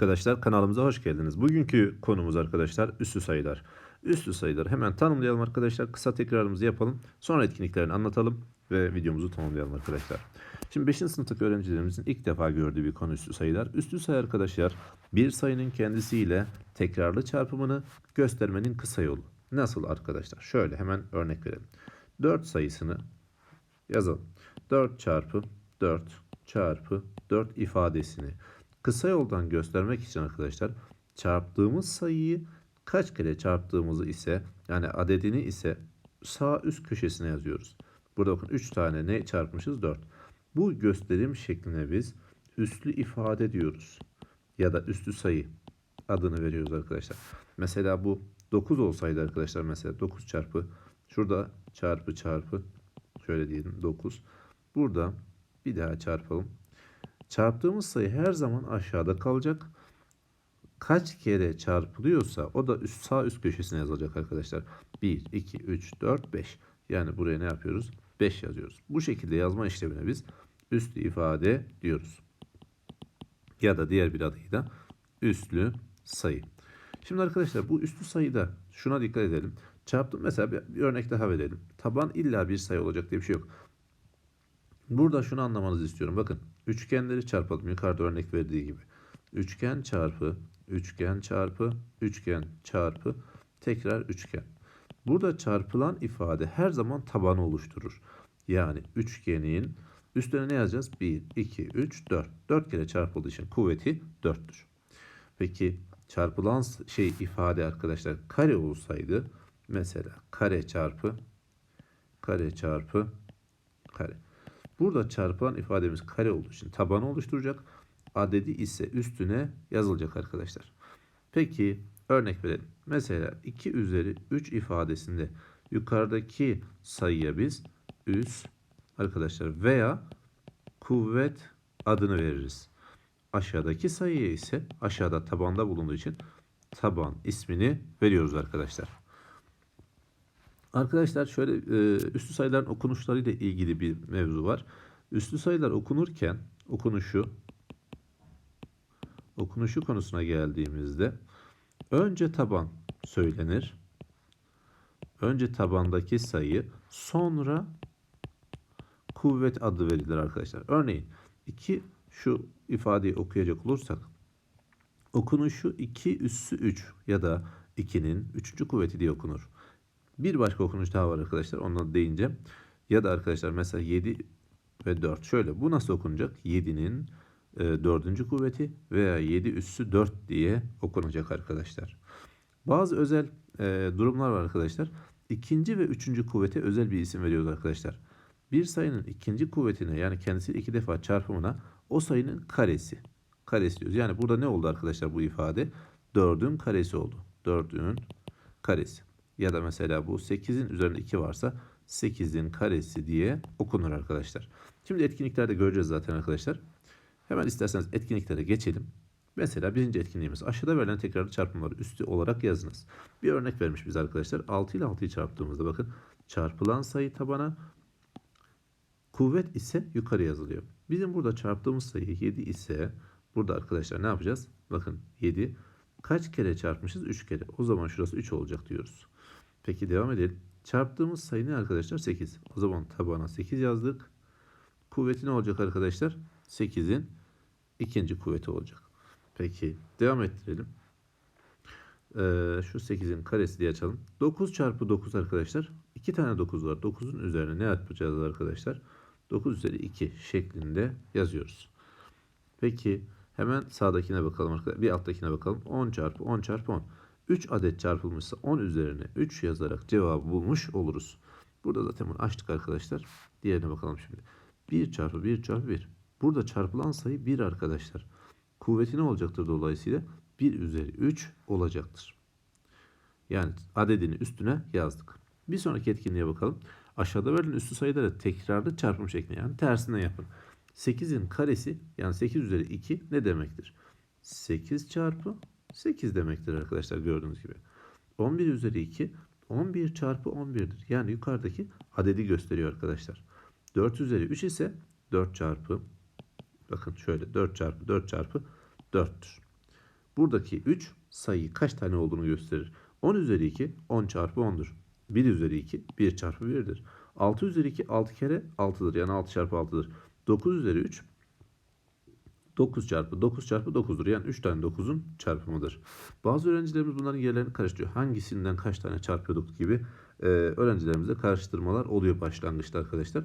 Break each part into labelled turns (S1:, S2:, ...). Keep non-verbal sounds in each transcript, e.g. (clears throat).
S1: arkadaşlar kanalımıza hoş geldiniz. Bugünkü konumuz arkadaşlar üslü sayılar. Üslü sayıları hemen tanımlayalım arkadaşlar. Kısa tekrarımızı yapalım. Sonra etkinliklerini anlatalım ve videomuzu tamamlayalım arkadaşlar. Şimdi 5. sınıftaki öğrencilerimizin ilk defa gördüğü bir konu üslü sayılar. Üslü sayı arkadaşlar bir sayının kendisiyle tekrarlı çarpımını göstermenin kısa yolu. Nasıl arkadaşlar? Şöyle hemen örnek verelim. 4 sayısını yazalım. 4 çarpı 4 çarpı 4 ifadesini kısa yoldan göstermek için arkadaşlar çarptığımız sayıyı kaç kere çarptığımızı ise yani adedini ise sağ üst köşesine yazıyoruz. Burada bakın 3 tane ne çarpmışız 4. Bu gösterim şekline biz üslü ifade diyoruz. Ya da üslü sayı adını veriyoruz arkadaşlar. Mesela bu 9 olsaydı arkadaşlar mesela 9 çarpı şurada çarpı çarpı şöyle diyelim 9. Burada bir daha çarpalım. Çarptığımız sayı her zaman aşağıda kalacak. Kaç kere çarpılıyorsa o da üst sağ üst köşesine yazılacak arkadaşlar. 1, 2, 3, 4, 5. Yani buraya ne yapıyoruz? 5 yazıyoruz. Bu şekilde yazma işlemine biz üslü ifade diyoruz. Ya da diğer bir adıyla üslü sayı. Şimdi arkadaşlar bu üslü sayıda şuna dikkat edelim. Çarptım mesela bir, bir örnek daha verelim. Taban illa bir sayı olacak diye bir şey yok. Burada şunu anlamanızı istiyorum. Bakın üçgenleri çarpalım. Yukarıda örnek verdiği gibi. Üçgen çarpı, üçgen çarpı, üçgen çarpı, tekrar üçgen. Burada çarpılan ifade her zaman tabanı oluşturur. Yani üçgenin üstüne ne yazacağız? 1, 2, 3, 4. 4 kere çarpıldığı için kuvveti 4'tür. Peki çarpılan şey ifade arkadaşlar kare olsaydı mesela kare çarpı kare çarpı kare. Burada çarpılan ifademiz kare olduğu için tabanı oluşturacak. Adedi ise üstüne yazılacak arkadaşlar. Peki örnek verelim. Mesela 2 üzeri 3 ifadesinde yukarıdaki sayıya biz üs arkadaşlar veya kuvvet adını veririz. Aşağıdaki sayıya ise aşağıda tabanda bulunduğu için taban ismini veriyoruz arkadaşlar. Arkadaşlar şöyle e, üslü sayıların okunuşları ile ilgili bir mevzu var. Üslü sayılar okunurken okunuşu okunuşu konusuna geldiğimizde önce taban söylenir. Önce tabandaki sayı sonra kuvvet adı verilir arkadaşlar. Örneğin 2 şu ifadeyi okuyacak olursak okunuşu 2 üssü 3 ya da 2'nin 3. kuvveti diye okunur. Bir başka okunuş daha var arkadaşlar. Ondan deyince ya da arkadaşlar mesela 7 ve 4. Şöyle bu nasıl okunacak? 7'nin e, 4. kuvveti veya 7 üssü 4 diye okunacak arkadaşlar. Bazı özel e, durumlar var arkadaşlar. İkinci ve üçüncü kuvvete özel bir isim veriyoruz arkadaşlar. Bir sayının ikinci kuvvetine yani kendisi iki defa çarpımına o sayının karesi. Karesi diyoruz. Yani burada ne oldu arkadaşlar bu ifade? 4'ün karesi oldu. 4'ün karesi. Ya da mesela bu 8'in üzerinde 2 varsa 8'in karesi diye okunur arkadaşlar. Şimdi etkinliklerde göreceğiz zaten arkadaşlar. Hemen isterseniz etkinliklere geçelim. Mesela birinci etkinliğimiz aşağıda verilen tekrarlı çarpımları üstü olarak yazınız. Bir örnek vermiş biz arkadaşlar. 6 ile 6'yı çarptığımızda bakın çarpılan sayı tabana kuvvet ise yukarı yazılıyor. Bizim burada çarptığımız sayı 7 ise burada arkadaşlar ne yapacağız? Bakın 7 kaç kere çarpmışız? 3 kere. O zaman şurası 3 olacak diyoruz. Peki devam edelim. Çarptığımız sayı ne arkadaşlar? 8. O zaman tabana 8 yazdık. Kuvveti ne olacak arkadaşlar? 8'in ikinci kuvveti olacak. Peki devam ettirelim. Ee, şu 8'in karesi diye açalım. 9 çarpı 9 arkadaşlar. 2 tane 9 var. 9'un üzerine ne yapacağız arkadaşlar? 9 üzeri 2 şeklinde yazıyoruz. Peki hemen sağdakine bakalım arkadaşlar. Bir alttakine bakalım. 10 çarpı 10 çarpı 10. 3 adet çarpılmışsa 10 üzerine 3 yazarak cevabı bulmuş oluruz. Burada zaten bunu açtık arkadaşlar. Diğerine bakalım şimdi. 1 çarpı 1 çarpı 1. Burada çarpılan sayı 1 arkadaşlar. Kuvveti ne olacaktır dolayısıyla? 1 üzeri 3 olacaktır. Yani adedini üstüne yazdık. Bir sonraki etkinliğe bakalım. Aşağıda verilen üstü sayıları tekrarlı çarpım şeklinde yani tersine yapın. 8'in karesi yani 8 üzeri 2 ne demektir? 8 çarpı 8 demektir arkadaşlar gördüğünüz gibi. 11 üzeri 2 11 çarpı 11'dir. Yani yukarıdaki adedi gösteriyor arkadaşlar. 4 üzeri 3 ise 4 çarpı bakın şöyle 4 çarpı 4 çarpı 4'tür. Buradaki 3 sayı kaç tane olduğunu gösterir. 10 üzeri 2 10 çarpı 10'dur. 1 üzeri 2 1 çarpı 1'dir. 6 üzeri 2 6 kere 6'dır. Yani 6 çarpı 6'dır. 9 üzeri 3 9 çarpı 9 çarpı 9'dur. Yani 3 tane 9'un çarpımıdır. Bazı öğrencilerimiz bunların yerlerini karıştırıyor. Hangisinden kaç tane çarpıyorduk gibi e, öğrencilerimizde karıştırmalar oluyor başlangıçta arkadaşlar.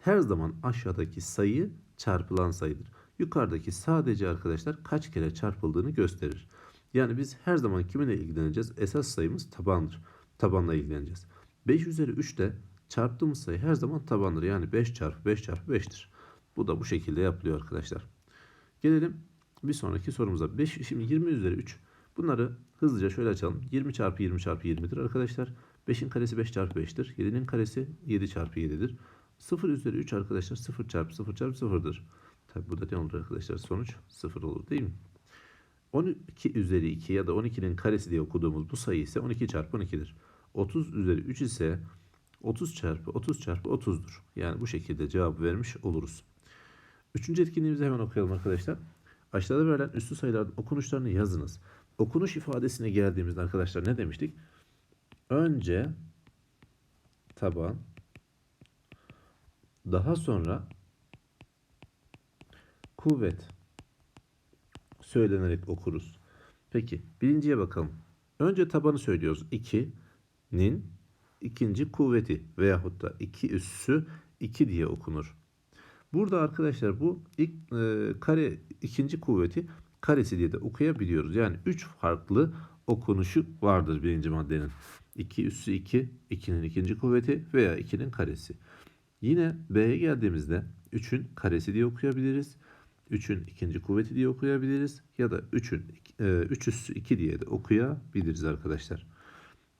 S1: Her zaman aşağıdaki sayı çarpılan sayıdır. Yukarıdaki sadece arkadaşlar kaç kere çarpıldığını gösterir. Yani biz her zaman kiminle ilgileneceğiz? Esas sayımız tabandır. Tabanla ilgileneceğiz. 5 üzeri 3 de çarptığımız sayı her zaman tabandır. Yani 5 çarpı 5 çarpı 5'tir. Bu da bu şekilde yapılıyor arkadaşlar. Gelelim bir sonraki sorumuza. 5, şimdi 20 üzeri 3. Bunları hızlıca şöyle açalım. 20 çarpı 20 çarpı 20'dir arkadaşlar. 5'in karesi 5 çarpı 5'tir. 7'nin karesi 7 çarpı 7'dir. 0 üzeri 3 arkadaşlar 0 çarpı 0 çarpı 0'dır. Tabi burada ne olur arkadaşlar? Sonuç 0 olur değil mi? 12 üzeri 2 ya da 12'nin karesi diye okuduğumuz bu sayı ise 12 çarpı 12'dir. 30 üzeri 3 ise 30 çarpı 30 çarpı 30'dur. Yani bu şekilde cevap vermiş oluruz. Üçüncü etkinliğimizi hemen okuyalım arkadaşlar. Aşağıda verilen üstü sayıların okunuşlarını yazınız. Okunuş ifadesine geldiğimizde arkadaşlar ne demiştik? Önce taban daha sonra kuvvet söylenerek okuruz. Peki birinciye bakalım. Önce tabanı söylüyoruz. 2'nin ikinci kuvveti veyahut da 2 üssü 2 diye okunur. Burada arkadaşlar bu ilk e, kare ikinci kuvveti karesi diye de okuyabiliyoruz. Yani 3 farklı okunuşu vardır birinci maddenin. 2 üssü 2, 2'nin ikinci kuvveti veya 2'nin karesi. Yine B'ye geldiğimizde 3'ün karesi diye okuyabiliriz. 3'ün ikinci kuvveti diye okuyabiliriz. Ya da 3'ün 3 üssü 2 diye de okuyabiliriz arkadaşlar.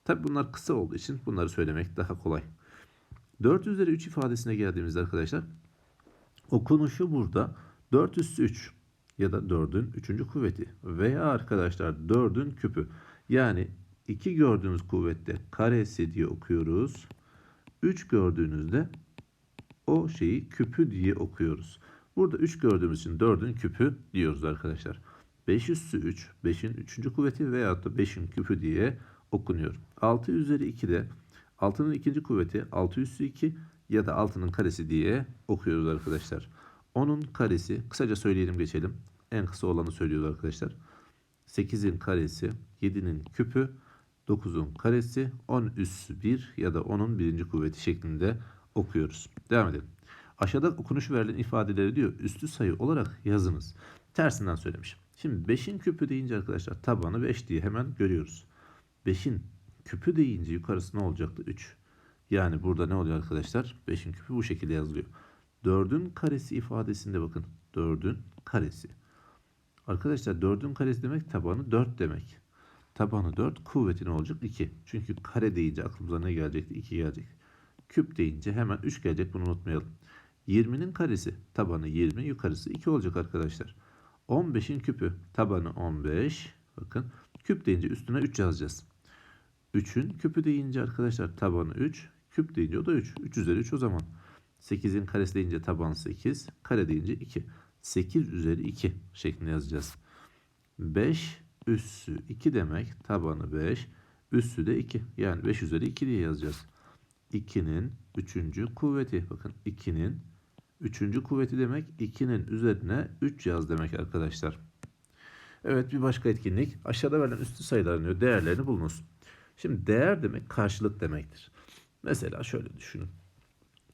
S1: Tabi bunlar kısa olduğu için bunları söylemek daha kolay. 4 üzeri 3 ifadesine geldiğimizde arkadaşlar okunuşu burada 4 üssü 3 ya da 4'ün 3. kuvveti veya arkadaşlar 4'ün küpü. Yani 2 gördüğünüz kuvvette karesi diye okuyoruz. 3 gördüğünüzde o şeyi küpü diye okuyoruz. Burada 3 gördüğümüz için 4'ün küpü diyoruz arkadaşlar. 5 üssü 3, 5'in 3. kuvveti veyahut da 5'in küpü diye okunuyor. 6 üzeri 2 de 6'nın ikinci kuvveti 6 üssü 2 ya da 6'nın karesi diye okuyoruz arkadaşlar. 10'un karesi kısaca söyleyelim geçelim. En kısa olanı söylüyoruz arkadaşlar. 8'in karesi, 7'nin küpü, 9'un karesi, 10 üssü 1 ya da 10'un birinci kuvveti şeklinde okuyoruz. Devam edelim. Aşağıda okunuşu verilen ifadeleri diyor üstü sayı olarak yazınız. Tersinden söylemiş. Şimdi 5'in küpü deyince arkadaşlar tabanı 5 diye hemen görüyoruz. 5'in küpü deyince yukarısı ne olacaktı? 3. Yani burada ne oluyor arkadaşlar? 5'in küpü bu şekilde yazılıyor. 4'ün karesi ifadesinde bakın. 4'ün karesi. Arkadaşlar 4'ün karesi demek tabanı 4 demek. Tabanı 4 kuvveti ne olacak? 2. Çünkü kare deyince aklımıza ne gelecekti? 2 gelecek. Küp deyince hemen 3 gelecek bunu unutmayalım. 20'nin karesi tabanı 20 yukarısı 2 olacak arkadaşlar. 15'in küpü tabanı 15. Bakın küp deyince üstüne 3 yazacağız. 3'ün küpü deyince arkadaşlar tabanı 3. Küp deyince o da 3. 3 üzeri 3 o zaman. 8'in karesi deyince taban 8. Kare deyince 2. 8 üzeri 2 şeklinde yazacağız. 5 üssü 2 demek tabanı 5. Üssü de 2. Yani 5 üzeri 2 diye yazacağız. 2'nin 3. kuvveti. Bakın 2'nin 3. kuvveti demek 2'nin üzerine 3 yaz demek arkadaşlar. Evet bir başka etkinlik. Aşağıda verilen üstü sayıların değerlerini bulunuz. Şimdi değer demek karşılık demektir. Mesela şöyle düşünün.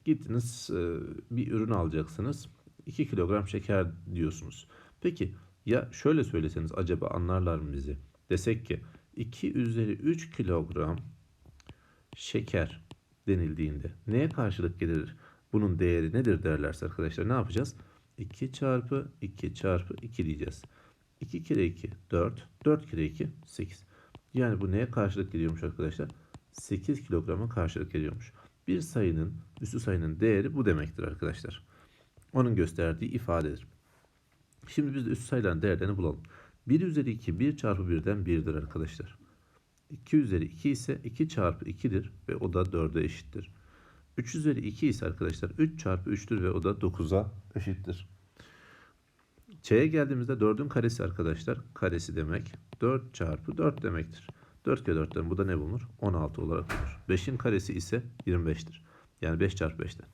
S1: Gittiniz e, bir ürün alacaksınız. 2 kilogram şeker diyorsunuz. Peki ya şöyle söyleseniz acaba anlarlar mı bizi? Desek ki 2 üzeri 3 kilogram şeker denildiğinde neye karşılık gelir? Bunun değeri nedir derlerse arkadaşlar ne yapacağız? 2 çarpı 2 çarpı 2 diyeceğiz. 2 kere 2 4. 4 kere 2 8. Yani bu neye karşılık geliyormuş arkadaşlar? 8 kilograma karşılık geliyormuş. Bir sayının, üstü sayının değeri bu demektir arkadaşlar. Onun gösterdiği ifadedir. Şimdi biz de üstü sayıların değerlerini bulalım. 1 üzeri 2 1 çarpı 1'den 1'dir arkadaşlar. 2 üzeri 2 ise 2 çarpı 2'dir ve o da 4'e eşittir. 3 üzeri 2 ise arkadaşlar 3 çarpı 3'tür ve o da 9'a eşittir. Ç'ye geldiğimizde 4'ün karesi arkadaşlar. Karesi demek 4 çarpı 4 demektir. 4 kere 4'ten bu da ne bulunur? 16 olarak bulunur. 5'in karesi ise 25'tir. Yani 5 çarpı 5'ten.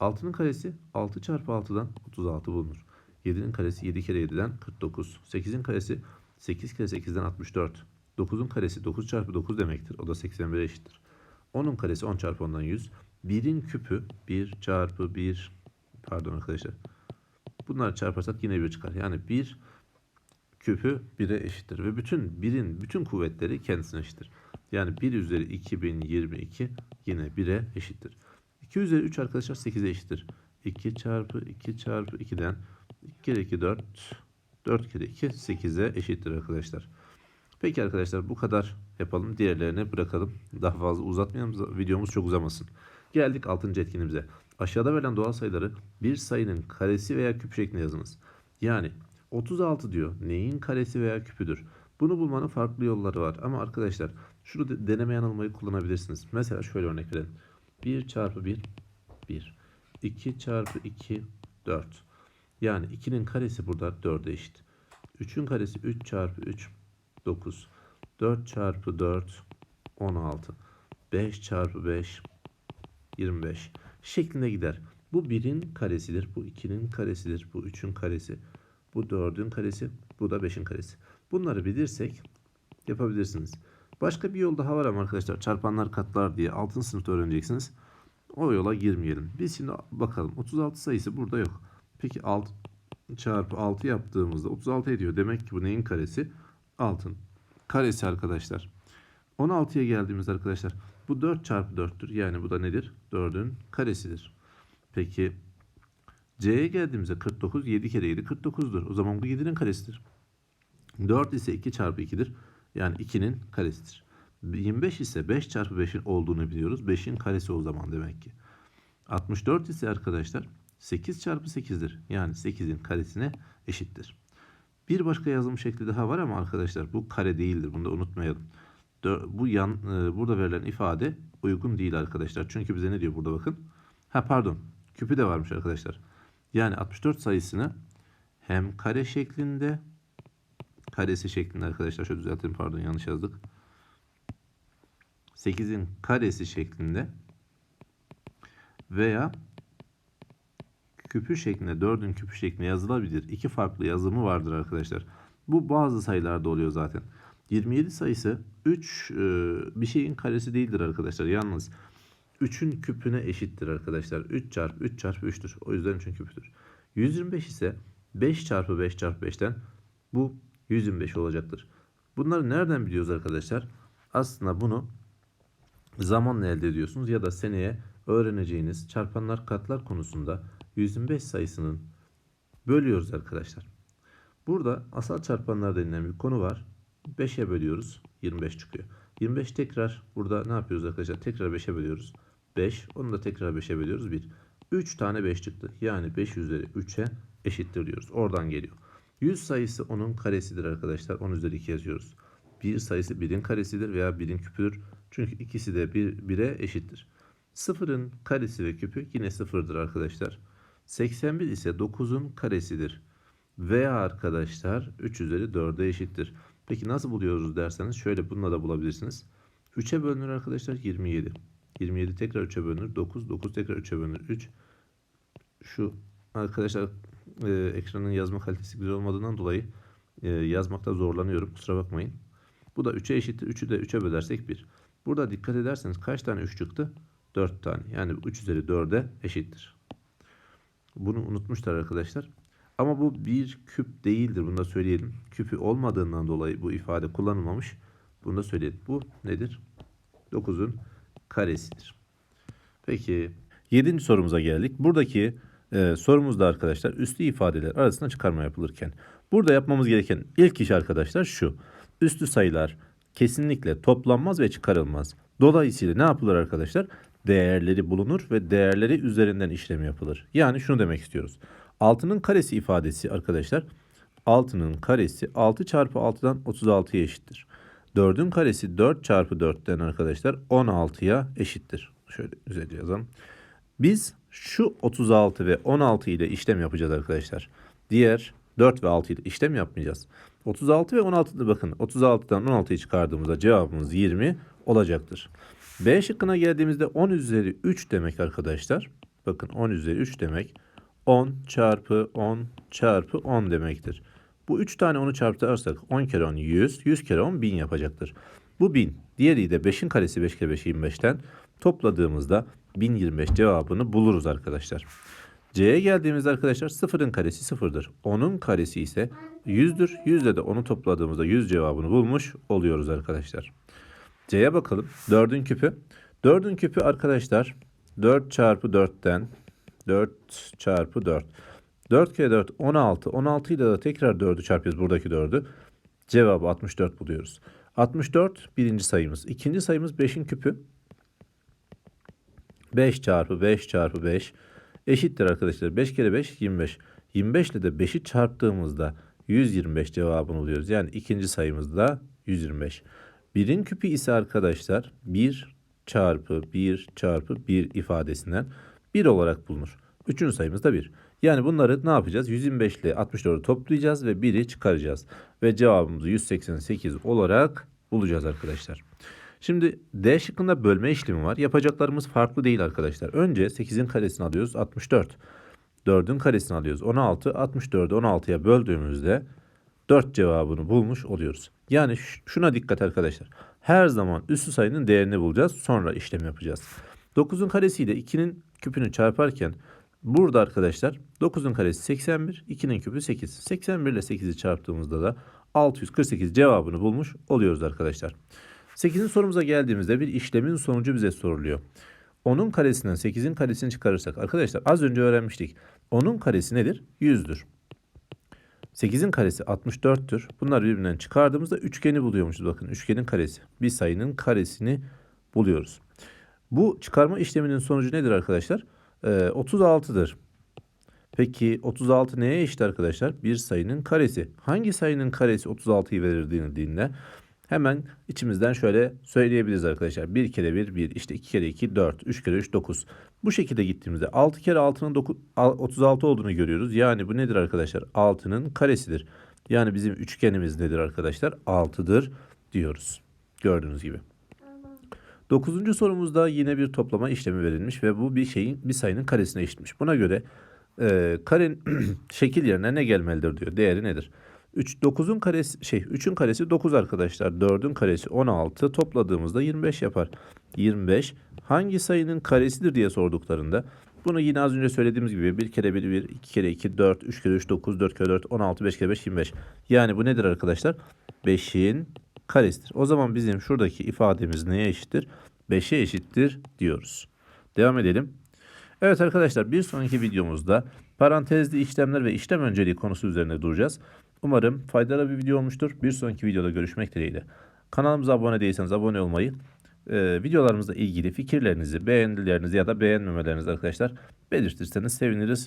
S1: 6'nın karesi 6 çarpı 6'dan 36 bulunur. 7'nin karesi 7 kere 7'den 49. 8'in karesi 8 kere 8'den 64. 9'un karesi 9 çarpı 9 demektir. O da 81'e eşittir. 10'un karesi 10 çarpı 10'dan 100. 1'in küpü 1 çarpı 1 pardon arkadaşlar. Bunları çarparsak yine 1 çıkar. Yani 1 küpü 1'e eşittir. Ve bütün 1'in bütün kuvvetleri kendisine eşittir. Yani 1 üzeri 2022 yine 1'e eşittir. 2 üzeri 3 arkadaşlar 8'e eşittir. 2 çarpı 2 çarpı 2'den 2 kere 2 4 4 kere 2 8'e eşittir arkadaşlar. Peki arkadaşlar bu kadar yapalım. Diğerlerini bırakalım. Daha fazla uzatmayalım. Videomuz çok uzamasın. Geldik 6. etkinimize. Aşağıda verilen doğal sayıları bir sayının karesi veya küp şeklinde yazınız. Yani 36 diyor. Neyin karesi veya küpüdür? Bunu bulmanın farklı yolları var. Ama arkadaşlar şunu de- deneme yanılmayı kullanabilirsiniz. Mesela şöyle örnek verelim. 1 çarpı 1 1. 2 çarpı 2 4. Yani 2'nin karesi burada 4'e eşit. 3'ün karesi 3 çarpı 3 9. 4 çarpı 4 16. 5 çarpı 5 25 şeklinde gider. Bu 1'in karesidir. Bu 2'nin karesidir. Bu 3'ün karesi. Bu 4'ün karesi. Bu da 5'in karesi. Bunları bilirsek yapabilirsiniz. Başka bir yol daha var ama arkadaşlar çarpanlar katlar diye 6. sınıfta öğreneceksiniz. O yola girmeyelim. Biz şimdi bakalım 36 sayısı burada yok. Peki 6 çarpı 6 yaptığımızda 36 ediyor. Demek ki bu neyin karesi? Altın. Karesi arkadaşlar. 16'ya geldiğimizde arkadaşlar bu 4 çarpı 4'tür. Yani bu da nedir? 4'ün karesidir. Peki C'ye geldiğimizde 49 7 kere 7 49'dur. O zaman bu 7'nin karesidir. 4 ise 2 çarpı 2'dir. Yani 2'nin karesidir. 25 ise 5 çarpı 5'in olduğunu biliyoruz. 5'in karesi o zaman demek ki. 64 ise arkadaşlar 8 çarpı 8'dir. Yani 8'in karesine eşittir. Bir başka yazım şekli daha var ama arkadaşlar bu kare değildir. Bunu da unutmayalım. Bu yan e, burada verilen ifade uygun değil arkadaşlar. Çünkü bize ne diyor burada bakın. Ha pardon. Küpü de varmış arkadaşlar. Yani 64 sayısını hem kare şeklinde karesi şeklinde arkadaşlar şöyle düzeltelim pardon yanlış yazdık. 8'in karesi şeklinde veya küpü şeklinde 4'ün küpü şeklinde yazılabilir. İki farklı yazımı vardır arkadaşlar. Bu bazı sayılarda oluyor zaten. 27 sayısı 3 e, bir şeyin karesi değildir arkadaşlar. Yalnız 3'ün küpüne eşittir arkadaşlar. 3 çarpı 3 çarpı 3'tür. O yüzden 3'ün küpüdür. 125 ise 5 çarpı 5 çarpı 5'ten bu 125 olacaktır. Bunları nereden biliyoruz arkadaşlar? Aslında bunu zamanla elde ediyorsunuz ya da seneye öğreneceğiniz çarpanlar katlar konusunda 125 sayısının bölüyoruz arkadaşlar. Burada asal çarpanlar denilen bir konu var. 5'e bölüyoruz. 25 çıkıyor. 25 tekrar burada ne yapıyoruz arkadaşlar? Tekrar 5'e bölüyoruz. 5. Onu da tekrar 5'e bölüyoruz. 1. 3 tane 5 çıktı. Yani 5 üzeri 3'e eşittir diyoruz. Oradan geliyor. 100 sayısı onun karesidir arkadaşlar. 10 üzeri 2 yazıyoruz. 1 sayısı 1'in karesidir veya 1'in küpüdür. Çünkü ikisi de 1, 1'e eşittir. 0'ın karesi ve küpü yine 0'dır arkadaşlar. 81 ise 9'un karesidir. Veya arkadaşlar 3 üzeri 4'e eşittir. Peki nasıl buluyoruz derseniz şöyle bununla da bulabilirsiniz. 3'e bölünür arkadaşlar 27. 27 tekrar 3'e bölünür 9. 9 tekrar 3'e bölünür 3. Şu arkadaşlar e, ekranın yazma kalitesi güzel olmadığından dolayı e, yazmakta zorlanıyorum. Kusura bakmayın. Bu da 3'e eşittir. 3'ü de 3'e bölersek 1. Burada dikkat ederseniz kaç tane 3 çıktı? 4 tane. Yani 3 üzeri 4'e eşittir. Bunu unutmuşlar arkadaşlar. Ama bu bir küp değildir. Bunu da söyleyelim. Küpü olmadığından dolayı bu ifade kullanılmamış. Bunu da söyleyelim. Bu nedir? 9'un karesidir. Peki 7. sorumuza geldik. Buradaki e, sorumuzda arkadaşlar üslü ifadeler arasında çıkarma yapılırken. Burada yapmamız gereken ilk iş arkadaşlar şu. Üslü sayılar kesinlikle toplanmaz ve çıkarılmaz. Dolayısıyla ne yapılır arkadaşlar? Değerleri bulunur ve değerleri üzerinden işlem yapılır. Yani şunu demek istiyoruz. 6'nın karesi ifadesi arkadaşlar 6'nın karesi 6 çarpı 6'dan 36'ya eşittir. 4'ün karesi 4 çarpı 4'ten arkadaşlar 16'ya eşittir. Şöyle güzelce yazalım. Biz şu 36 ve 16 ile işlem yapacağız arkadaşlar. Diğer 4 ve 6 ile işlem yapmayacağız. 36 ve 16'da bakın 36'dan 16'yı çıkardığımızda cevabımız 20 olacaktır. B şıkkına geldiğimizde 10 üzeri 3 demek arkadaşlar. Bakın 10 üzeri 3 demek 10 çarpı 10 çarpı 10 demektir. Bu 3 tane 10'u çarptırırsak 10 kere 10 100, 100 kere 10 1000 yapacaktır. Bu 1000. Diğeri de 5'in karesi 5 kere 5 25'ten topladığımızda 1025 cevabını buluruz arkadaşlar. C'ye geldiğimizde arkadaşlar 0'ın karesi 0'dır. 10'un karesi ise 100'dür. 100'de de onu topladığımızda 100 cevabını bulmuş oluyoruz arkadaşlar. C'ye bakalım. 4'ün küpü. 4'ün küpü arkadaşlar 4 çarpı 4'ten 4 çarpı 4. 4 kere 4 16. 16 ile de tekrar 4'ü çarpıyoruz buradaki 4'ü. Cevabı 64 buluyoruz. 64 birinci sayımız. İkinci sayımız 5'in küpü. 5 çarpı 5 çarpı 5 eşittir arkadaşlar. 5 kere 5 25. 25 ile de 5'i çarptığımızda 125 cevabını buluyoruz. Yani ikinci sayımızda 125. Birin küpü ise arkadaşlar 1 çarpı 1 çarpı 1 ifadesinden 1 olarak bulunur. Üçüncü sayımız da 1. Yani bunları ne yapacağız? 125 ile 64'ü toplayacağız ve 1'i çıkaracağız. Ve cevabımızı 188 olarak bulacağız arkadaşlar. Şimdi D şıkkında bölme işlemi var. Yapacaklarımız farklı değil arkadaşlar. Önce 8'in karesini alıyoruz 64. 4'ün karesini alıyoruz 16. 64'ü 16'ya böldüğümüzde 4 cevabını bulmuş oluyoruz. Yani şuna dikkat arkadaşlar. Her zaman üssü sayının değerini bulacağız. Sonra işlem yapacağız. 9'un karesiyle 2'nin küpünü çarparken burada arkadaşlar 9'un karesi 81, 2'nin küpü 8. 81 ile 8'i çarptığımızda da 648 cevabını bulmuş oluyoruz arkadaşlar. 8'in sorumuza geldiğimizde bir işlemin sonucu bize soruluyor. 10'un karesinden 8'in karesini çıkarırsak arkadaşlar az önce öğrenmiştik. 10'un karesi nedir? 100'dür. 8'in karesi 64'tür. Bunları birbirinden çıkardığımızda üçgeni buluyormuşuz. Bakın üçgenin karesi. Bir sayının karesini buluyoruz. Bu çıkarma işleminin sonucu nedir arkadaşlar? Ee, 36'dır. Peki 36 neye eşit arkadaşlar? Bir sayının karesi. Hangi sayının karesi 36'yı verir denildiğinde hemen içimizden şöyle söyleyebiliriz arkadaşlar. 1 kere 1 1 işte 2 kere 2 4 3 kere 3 9. Bu şekilde gittiğimizde 6 kere 6'nın 9 36 olduğunu görüyoruz. Yani bu nedir arkadaşlar? 6'nın karesidir. Yani bizim üçgenimiz nedir arkadaşlar? 6'dır diyoruz. Gördüğünüz gibi. Dokuzuncu sorumuzda yine bir toplama işlemi verilmiş ve bu bir şeyin bir sayının karesine eşitmiş. Buna göre e, karenin (clears throat) şekil yerine ne gelmelidir diyor. Değeri nedir? 3 9'un karesi şey 3'ün karesi 9 arkadaşlar. 4'ün karesi 16 topladığımızda 25 yapar. 25 hangi sayının karesidir diye sorduklarında bunu yine az önce söylediğimiz gibi 1 kere 1 1 2 kere 2 4 3 kere 3 9 4 kere 4 16 5 kere 5 25. Yani bu nedir arkadaşlar? 5'in karesidir. O zaman bizim şuradaki ifademiz neye eşittir? 5'e eşittir diyoruz. Devam edelim. Evet arkadaşlar bir sonraki videomuzda parantezli işlemler ve işlem önceliği konusu üzerine duracağız. Umarım faydalı bir video olmuştur. Bir sonraki videoda görüşmek dileğiyle. Kanalımıza abone değilseniz abone olmayı, e, videolarımızla ilgili fikirlerinizi, beğenilerinizi ya da beğenmemelerinizi arkadaşlar belirtirseniz seviniriz.